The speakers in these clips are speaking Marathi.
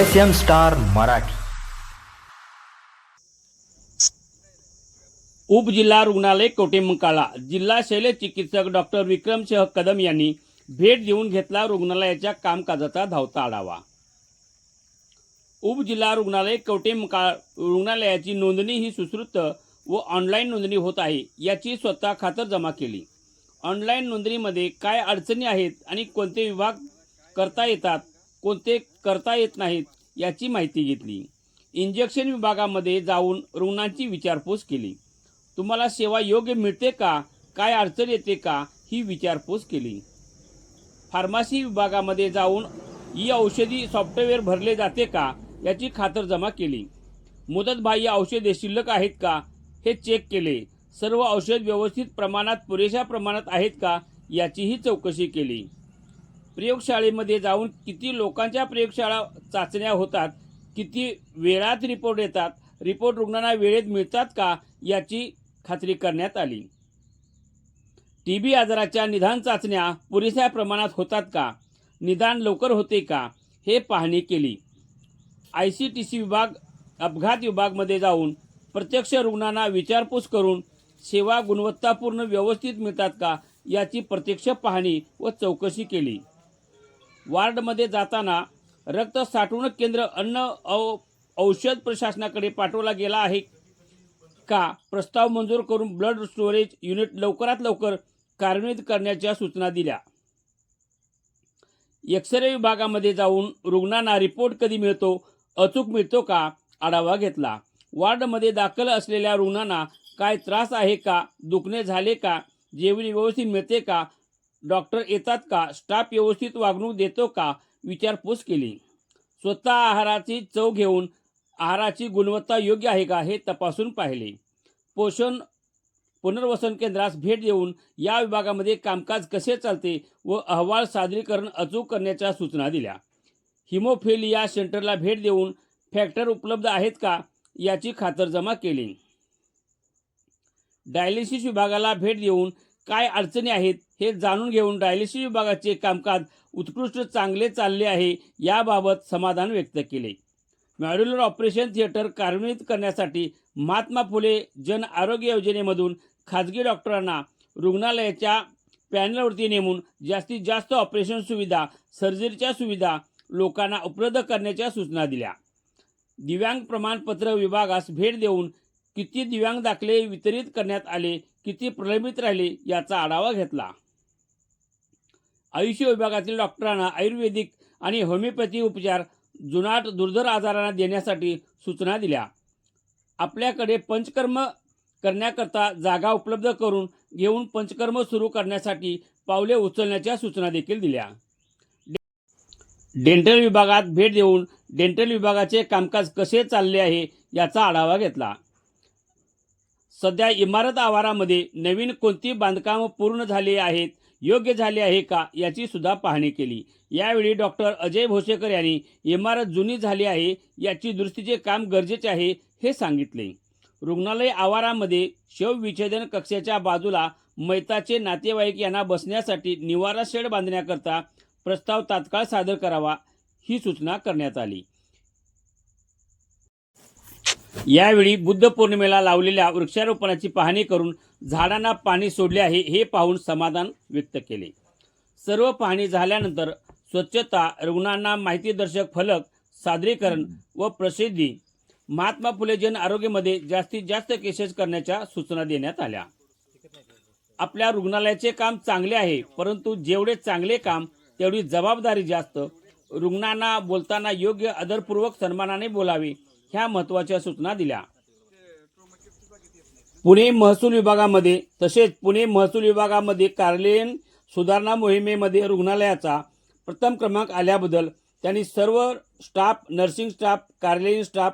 एस एम स्टार मराठी उपजिल्हा रुग्णालय कोटेमकाळा जिल्हा शैल्य चिकित्सक डॉक्टर विक्रमसिंह कदम यांनी भेट देऊन घेतला रुग्णालयाच्या कामकाजाचा धावता आढावा. उपजिल्हा रुग्णालय कवटेमंकाळ रुग्णालयाची नोंदणी ही सुश्रुत व ऑनलाईन नोंदणी होत आहे याची स्वतः खातर जमा केली. ऑनलाईन नोंदणीमध्ये काय अडचणी आहेत आणि कोणते विभाग करता येतात कोणते करता येत नाहीत याची माहिती घेतली. इंजेक्शन विभागामध्ये जाऊन रुग्णांची विचारपूस केली. तुम्हाला सेवा योग्य मिळते का? काय अडचण येते का? ही विचारपूस केली. फार्मसी विभागामध्ये जाऊन ई औषधी सॉफ्टवेअर भरले जाते का? याची खातरजमा केली. मुदतबाह्य औषधे शिल्लक आहेत का? हे चेक केले. सर्व औषध व्यवस्थित प्रमाणात पुरेशा प्रमाणात आहेत का? याचीही चौकशी केली. प्रयोगशाळेमध्ये जाऊन किती लोकांच्या प्रयोगशाळा चाचण्या होतात किती वेळात रिपोर्ट येतात रिपोर्ट रुग्णांना वेळेत मिळतात का याची खात्री करण्यात आली. टी बी आजाराच्या निदान चाचण्या पुरेशा प्रमाणात होतात का निदान लवकर होते का हे पाहणी केली. आय सी टी सी विभाग अपघात विभागमध्ये जाऊन प्रत्यक्ष रुग्णांना विचारपूस करून सेवा गुणवत्तापूर्ण व्यवस्थित मिळतात का याची प्रत्यक्ष पाहणी व चौकशी केली. वार्डमध्ये जाताना रक्त साठवणूक केंद्र अन्न औ औषध प्रशासनाकडे पाठवला गेला आहे का? प्रस्ताव मंजूर करून ब्लड स्टोरेज युनिट लवकरात लवकर कार्यान्वित करण्याच्या सूचना दिल्या. एक्सरे विभागामध्ये जाऊन रुग्णांना रिपोर्ट कधी मिळतो अचूक मिळतो का? आढावा घेतला. वार्डमध्ये दाखल असलेल्या रुग्णांना काय त्रास आहे का? दुखणे झाले का? जेवण व्यवस्थित मिळते का? डॉक्टर येतात का? स्टाफ व्यवस्थित वागणूक देतो का? विचारपूस केली. स्वतः आहाराची चव घेऊन आहाराची गुणवत्ता योग्य आहे का हे तपासून पाहिले. पोषण पुनर्वसन केंद्रास भेट देऊन या विभागामध्ये कामकाज कसे चालते व अहवाल सादरीकरण अचूक करण्याच्या सूचना दिल्या. हिमोफिलिया सेंटरला भेट देऊन फॅक्टर उपलब्ध आहेत का याची खातरजमा केली. डायलिसिस विभागाला भेट देऊन काय अडचणी आहेत हे जाणून घेऊन डायलिसिस विभागाचे कामकाज उत्कृष्ट चांगले चालले आहे याबाबत समाधान व्यक्त केले. मॅड्युलर ऑपरेशन थिएटर कार्यान्वित करण्यासाठी महात्मा फुले जन आरोग्य योजनेमधून खाजगी डॉक्टरांना रुग्णालयाच्या पॅनलवरती नेमून जास्तीत जास्त ऑपरेशन सुविधा सर्जरीच्या सुविधा लोकांना उपलब्ध करण्याच्या सूचना दिल्या. दिव्यांग प्रमाणपत्र विभागास भेट देऊन किती दिव्यांग दाखले वितरित करण्यात आले किती प्रलंबित राहिले याचा आढावा घेतला. आयुष्य विभागातील डॉक्टरांना आयुर्वेदिक आणि होमिओपॅथी उपचार जुनाट दुर्धर आजारांना देण्यासाठी सूचना दिल्या. आपल्याकडे पंचकर्म करण्याकरता जागा उपलब्ध करून घेऊन पंचकर्म सुरू करण्यासाठी पावले उचलण्याच्या सूचना देखील दिल्या. डेंटल विभागात भेट देऊन डेंटल विभागाचे कामकाज कसे चालले आहे याचा आढावा घेतला. सध्या इमारत आवारामध्ये नवीन कोणती बांधकाम पूर्ण झाली आहेत योग्य झाले आहे का याची सुद्धा पाहणी केली. यावेळी डॉक्टर अजय भोसेकर यांनी इमारत जुनी झाली आहे याची दुरुस्तीचे काम गरजेचे आहे हे सांगितले. रुग्णालय आवारामध्ये शवविच्छेदन कक्षाच्या बाजूला मैताचे नातेवाईक यांना बसण्यासाठी निवारा शेड बांधण्याकरता प्रस्ताव तात्काळ सादर करावा ही सूचना करण्यात आली. यावेळी बुद्ध पौर्णिमेला लावलेल्या वृक्षारोपणाची पाहणी करून झाडांना पाणी सोडले आहे हे पाहून समाधान व्यक्त केले. सर्व पाहणी झाल्यानंतर स्वच्छता रुग्णांना माहितीदर्शक फलक सादरीकरण व प्रसिद्धी महात्मा फुले जन आरोग्यमध्ये जास्तीत जास्त केसेस करण्याच्या सूचना देण्यात आल्या. आपल्या रुग्णालयाचे काम चांगले आहे परंतु जेवढे चांगले काम तेवढी जबाबदारी जास्त. रुग्णांना बोलताना योग्य आदरपूर्वक सन्मानाने बोलावे ह्या महत्त्वाच्या सूचना दिल्या. पुणे महसूल विभागामध्ये तसेच पुणे महसूल विभागामध्ये कार्यालयीन सुधारणा मोहिमेमध्ये रुग्णालयाचा प्रथम क्रमांक आल्याबद्दल त्यांनी सर्व स्टाफ नर्सिंग स्टाफ कार्यालयीन staff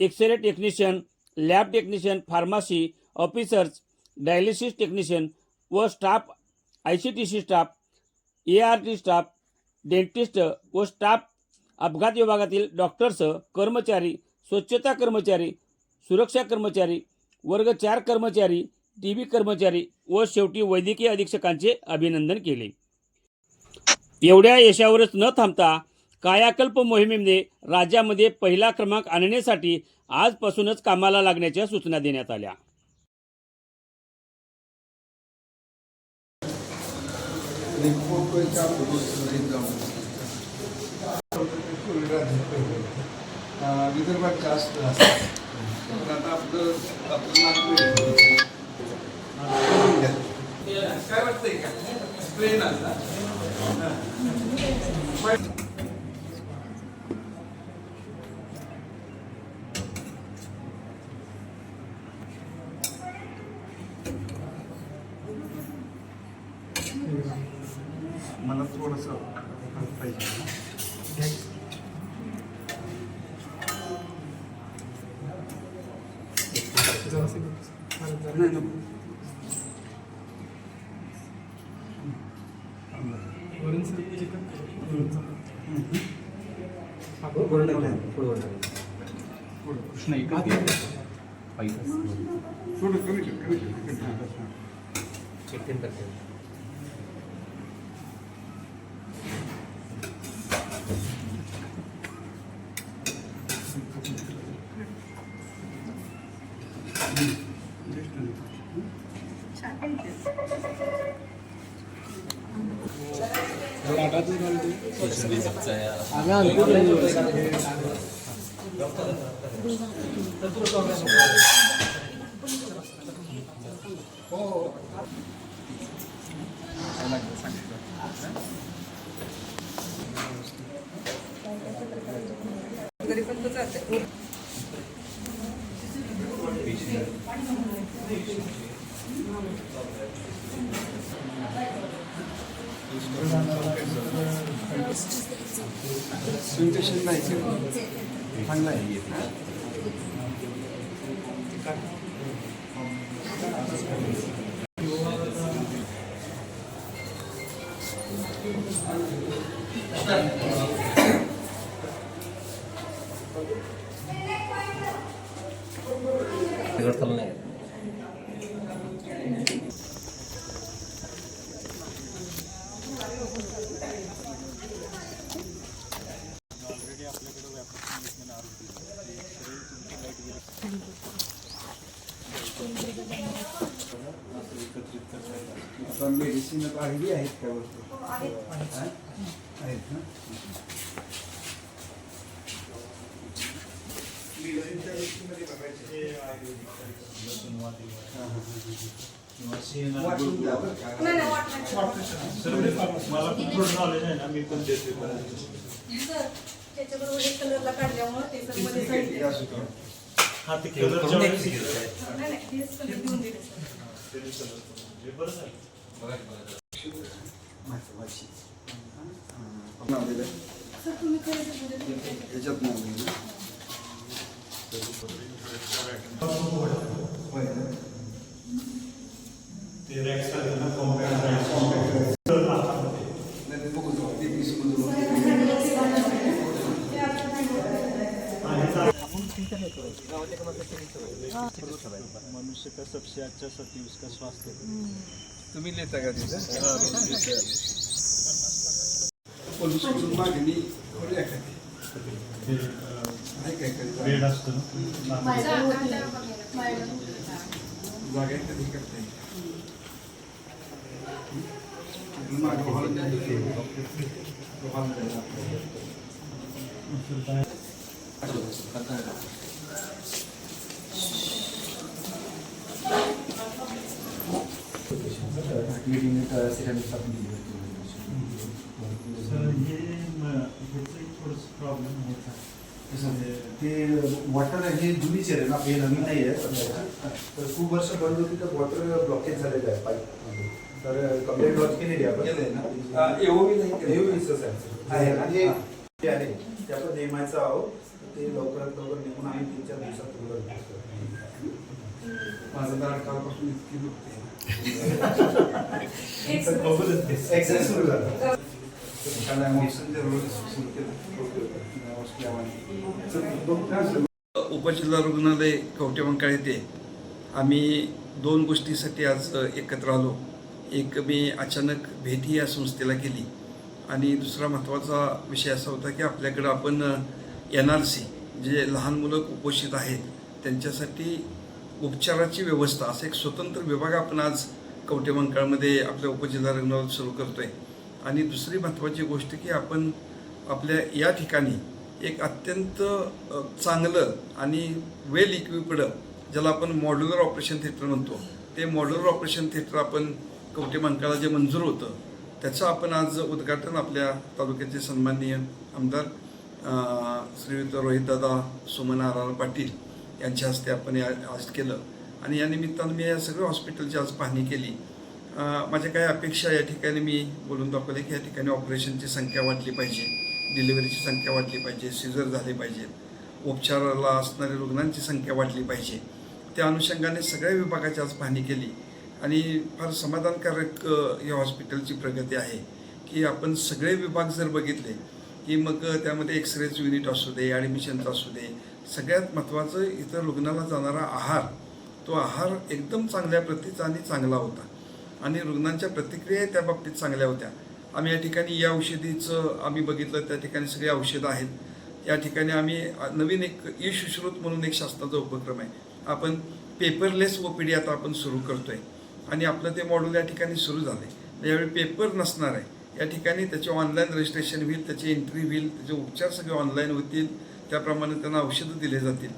x ray technician lab technician pharmacy officers dialysis technician व staff I C T C staff A R T staff dentist व स्टाफ अपघात विभागातील डॉक्टर्स कर्मचारी स्वच्छता कर्मचारी सुरक्षा कर्मचारी वर्ग चार कर्मचारी टी बी कर्मचारी व शेवटी वैद्यकीय अधीक्षकांचे अभिनंदन केले. एवढ्या यशावरच न थांबता कायाकल्प मोहिमेमध्ये राज्यामध्ये पहिला क्रमांक आणण्यासाठी आजपासूनच कामाला लागण्याच्या सूचना देण्यात आल्या. विदर्भात जास्त असतात. पण आता आपलं आपलं. काय वाटतंय का? ट्रेन కృష్ణ చూడు नाही नको. थोडं कमी कर, कमी कर, कमी कर. घरी पण तो जाते Invitation नाही केलं. आहे हा? आता मेडिसिन पाहिली आहेत का वस्तू. हा? आहेत. ना? वाटून द्या बरं का. मला पण थोडं नॉलेज आहे ना मी पण देते त्याच्याबरोबर एक कलरला काढल्यामुळे ते सरमध्ये ठीक साईड आहे, ठीक आहे, असू द्या. हा ते नाही नाही कलर देऊन दिले सर बरं झालं महत्वाची. नाव दिलंय. ते रॅक्स ना कॉम्पॅक्ट नाही, ते बघू जाऊ. ते वीस मधून मनुष्य का सबसे अच्छा सती उसका स्वास्थ्य तुम्ही लिहिता का तिथं मागणी कधी करता येईल? तो हे वॉटर हे जुनीच आहे ना हे नवीन नाही आहे तर खूप वर्ष बंद होती तर वॉटर ब्लॉकेज झालेलं आहे पाईप तर कंप्लेंट लॉन्च केलेली आहे? आपण AOV नाही वीसच आहे? आणि आहे. ते आपण नेमायचं आहोत. ते लवकरात लवकर नेमून आम्ही तीन चार दिवसात तुम्हाला. माझं दाढ कालपासून इतकी दुखते. Exercise सुरू. झाला. उपजिल्हा रुग्णालय कवटेमंकाळ येथे आम्ही दोन गोष्टीसाठी आज एकत्र आलो. एक मी अचानक भेट ही या संस्थेला केली. आणि दुसरा महत्त्वाचा विषय असा होता की आपल्याकडं आपण एन आर सी जे लहान मुलं कुपोषित आहेत त्यांच्यासाठी उपचाराची व्यवस्था असं एक स्वतंत्र विभाग आपण आज कवटेमंकाळमध्ये आपल्या उपजिल्हा रुग्णालयात सुरू करतो आहे आणि दुसरी महत्त्वाची गोष्ट की आपण आपल्या या ठिकाणी एक अत्यंत चांगलं आणि वेल इक्विप्ड ज्याला आपण मॉड्युलर ऑपरेशन थिएटर म्हणतो ते मॉड्युलर ऑपरेशन थिएटर आपण कवटेमंकाळा जे मंजूर होतं त्याचं आपण आज उद्घाटन आपल्या तालुक्याचे सन्माननीय आमदार श्रीयुत रोहितदादा सुमन आर पाटील यांच्या हस्ते आपण या आज केलं. आणि या निमित्तानं मी या सगळ्या हॉस्पिटलची आज पाहणी केली. माझ्या काही अपेक्षा या ठिकाणी मी बोलून दाखवले की या ठिकाणी ऑपरेशनची संख्या वाढली पाहिजे डिलिव्हरीची संख्या वाढली पाहिजे सिझर झाले पाहिजेत उपचाराला असणाऱ्या रुग्णांची संख्या वाढली पाहिजे. त्या अनुषंगाने सगळ्या विभागाची आज पाहणी केली. आणि फार समाधानकारक या हॉस्पिटलची प्रगती आहे की आपण सगळे विभाग जर बघितले की मग त्यामध्ये एक्सरेचं युनिट असू दे ॲडमिशनचं असू दे सगळ्यात महत्त्वाचं इथं रुग्णाला जाणारा आहार तो आहार एकदम चांगल्या प्रतीचा आणि चांगला होता. आणि रुग्णांच्या प्रतिक्रियाही त्या बाबतीत चांगल्या होत्या. आम्ही या ठिकाणी या औषधीचं आम्ही बघितलं त्या ठिकाणी सगळी औषधं आहेत. या ठिकाणी आम्ही नवीन एक ई सुश्रुत म्हणून एक शासनाचा उपक्रम आहे. आपण पेपरलेस ओ पी डी आता आपण सुरू करतो आहे आणि आपलं ते मॉड्यूल या ठिकाणी सुरू झालं आहे म्हणजे यावेळी पेपर नसणार आहे. या ठिकाणी त्याचे ऑनलाईन रजिस्ट्रेशन होईल त्याची एंट्री होईल त्याचे उपचार सगळे ऑनलाईन होतील. त्याप्रमाणे त्यांना औषधं दिले जातील.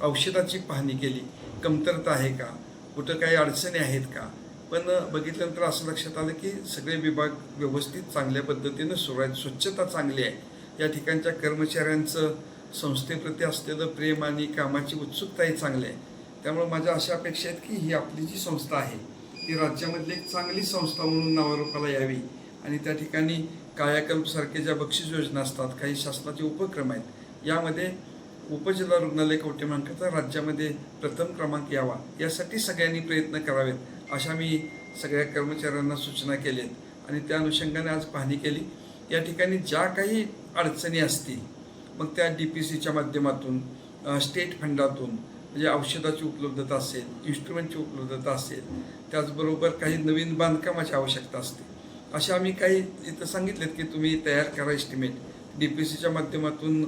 औषधाची पाहणी केली. कमतरता आहे का? कुठं काही अडचणी आहेत का? पण बघितल्यानंतर असं लक्षात आलं की सगळे विभाग व्यवस्थित चांगल्या पद्धतीनं सुरू आहेत. स्वच्छता चांगली आहे. या ठिकाणच्या कर्मचाऱ्यांचं संस्थेप्रती असलेलं प्रेम आणि कामाची उत्सुकताही चांगली आहे. त्यामुळे माझ्या अशा अपेक्षा आहेत की ही आपली जी संस्था आहे ती राज्यामधली एक चांगली संस्था म्हणून नावारूपाला यावी. आणि त्या ठिकाणी कायाकल्पसारखे ज्या बक्षीस योजना असतात काही शासनाचे उपक्रम आहेत यामध्ये उपजिल्हा रुग्णालय कवटेमांकाचा राज्यामध्ये प्रथम क्रमांक यावा. यासाठी सगळ्यांनी प्रयत्न करावेत अशा मी सगळ्या कर्मचाऱ्यांना सूचना केल्यात. आणि त्या अनुषंगाने आज पाहणी केली. या ठिकाणी ज्या काही अडचणी असतील मग त्या डी पी सीच्या माध्यमातून स्टेट फंडातून म्हणजे औषधाची उपलब्धता असेल इन्स्ट्रुमेंटची उपलब्धता असेल त्याचबरोबर काही नवीन बांधकामाची आवश्यकता असते. अशा आम्ही काही इथं सांगितलेत की तुम्ही तयार करा एस्टिमेट डी पी सीच्या माध्यमातून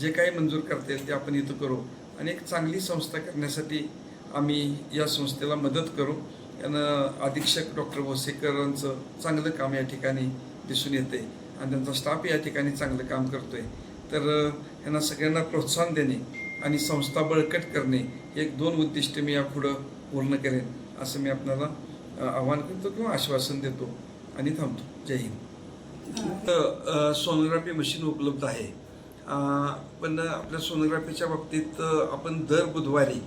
जे काही मंजूर करता येईल ते आपण इथं करू आणि एक चांगली संस्था करण्यासाठी आम्ही या संस्थेला मदत करू. यानं अधीक्षक डॉक्टर भोसेकरांचं चांगलं काम या ठिकाणी दिसून येते आणि त्यांचा स्टाफ या ठिकाणी चांगलं काम करतोय. तर यांना सगळ्यांना प्रोत्साहन देणे आणि संस्था बळकट करणे हे एक दोन उद्दिष्ट मी यापुढं पूर्ण करेन असं मी आपल्याला आव्हान करतो किंवा आश्वासन देतो. आणि थांबतो. जय हिंद. सोनोग्राफी मशीन उपलब्ध आहे. पण आपल्या सोनोग्राफीच्या बाबतीत आपण दर बुधवारी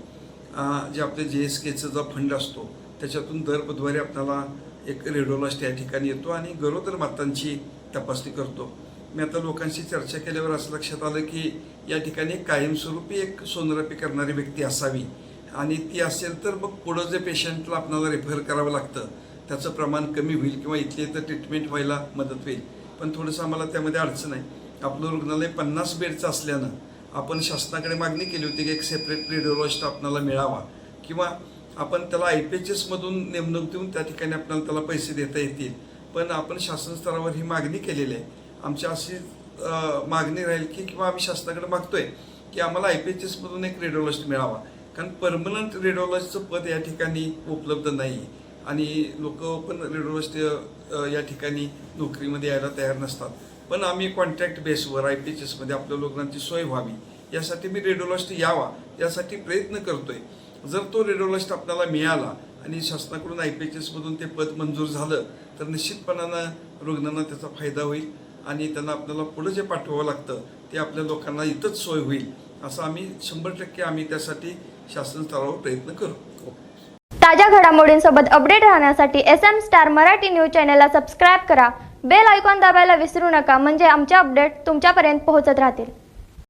जे आपले जे एस केचा जो फंड असतो त्याच्यातून दर बुधवारी आपल्याला एक रेडोलास्ट या ठिकाणी येतो आणि गरोदर मातांची तपासणी करतो. मी आता लोकांशी चर्चा केल्यावर असं लक्षात आलं की या ठिकाणी कायमस्वरूपी एक सोनोग्राफी करणारी व्यक्ती असावी. आणि ती असेल तर मग पुढं जे पेशंटला आपल्याला रेफर करावं लागतं त्याचं प्रमाण कमी होईल किंवा इथले इथं ट्रीटमेंट व्हायला मदत होईल. पण थोडंसं आम्हाला त्यामध्ये अडचण आहे. आपलं रुग्णालय पन्नास बेडचं असल्यानं आपण शासनाकडे मागणी केली होती की एक सेपरेट रेडिओलॉजिस्ट आपल्याला मिळावा. किंवा आपण त्याला आय पी एच एसमधून नेमणूक देऊन त्या ठिकाणी आपल्याला त्याला पैसे देता येतील. पण आपण शासन स्तरावर ही मागणी केलेली आहे. आमची अशी मागणी राहील की किंवा आम्ही शासनाकडे मागतोय की आम्हाला आय पी एच एसमधून एक रेडिओलॉजिस्ट मिळावा. कारण परमनंट रेडिओलॉजीचं पद या ठिकाणी उपलब्ध नाही. आणि लोक पण रेडिओलॉजिस्ट या ठिकाणी नोकरीमध्ये यायला तयार नसतात. पण आम्ही कॉन्ट्रॅक्ट बेसवर आय पी एच एसमध्ये आपल्या लोकांची सोय व्हावी. यासाठी मी रेडिओलॉजिस्ट यावा यासाठी प्रयत्न करतोय. जर तो रेडिओलॉजिस्ट आपल्याला मिळाला आणि शासनाकडून आय पी एच एसमधून ते पद मंजूर झालं तर निश्चितपणानं रुग्णांना त्याचा फायदा होईल. आणि त्यांना आपल्याला पुढं जे पाठवावं लागतं ते आपल्या लोकांना इथंच सोय होईल असं आम्ही शंभर टक्के आम्ही त्यासाठी शासन स्तरावर प्रयत्न करू. ताज्या घडामोडींसोबत अपडेट राहण्यासाठी S M star Marathi news चॅनलला सबस्क्राईब करा. बेल आयकॉन दाबायला विसरू नका म्हणजे आमचे अपडेट तुमच्यापर्यंत पोहोचत राहतील.